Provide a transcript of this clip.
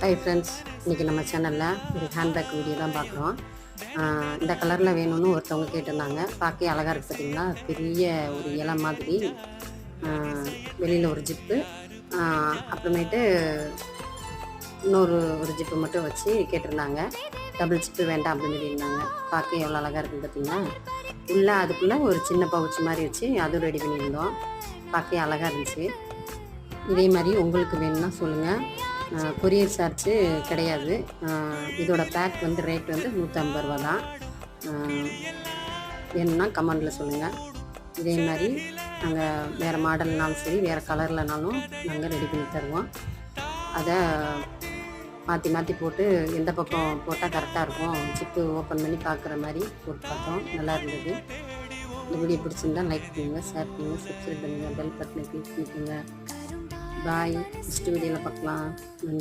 Hi friends இன்றைக்கி நம்ம சேனலில் ஒரு ஹேண்ட்பேக் வீடியோ தான் பார்க்குறோம். இந்த கலரில் வேணும்னு ஒருத்தவங்க கேட்டிருந்தாங்க. பார்க்க அழகாக இருக்குது பார்த்திங்கன்னா பெரிய ஒரு இலை மாதிரி. வெளியில் ஒரு ஜிப்பு அப்புறமேட்டு இன்னொரு ஒரு ஜிப்பு மட்டும் வச்சு கேட்டிருந்தாங்க. டபுள் ஜிப்பு வேண்டாம் அப்படின்னு சொல்லியிருந்தாங்க. பார்க்க எவ்வளோ அழகாக இருக்குது பார்த்திங்கன்னா உள்ளே அதுக்குள்ளே ஒரு சின்ன பவுச் மாதிரி வச்சு அதுவும் ரெடி பண்ணியிருந்தோம். பார்க்க அழகாக இருந்துச்சு. இதே மாதிரி உங்களுக்கு வேணும்னா சொல்லுங்கள் கொரியர் சார்ஜு கிடையாது. இதோட பேக் வந்து ரேட் வந்து நூற்றம்பது ரூபா தான். அஹ் வேணும்னா கமெண்டில் சொல்லுங்கள் இதே மாதிரி நாங்கள் வேறு மாடல்னாலும் சரி வேறு கலர்லனாலும் நாங்கள் ரெடி பண்ணி தருவோம். அதை மாற்றி மாற்றி போட்டு எந்த பக்கம் போட்டால் கரெக்டாக இருக்கும் சிப்பு ஓப்பன் பண்ணி பார்க்குற மாதிரி போட்டு பார்த்தோம். நல்லா இருந்தது. இந்த வீடியோ பிடிச்சிருந்தா லைக் பண்ணுங்கள் ஷேர் பண்ணுங்கள் சப்ஸ்கிரைப் பண்ணுங்கள் பெல் பட்டனை கிளிக் பண்ணிக்கோங்க பாய் நெக்ஸ்ட் வீடியோவில் பார்க்கலாம் நன்றி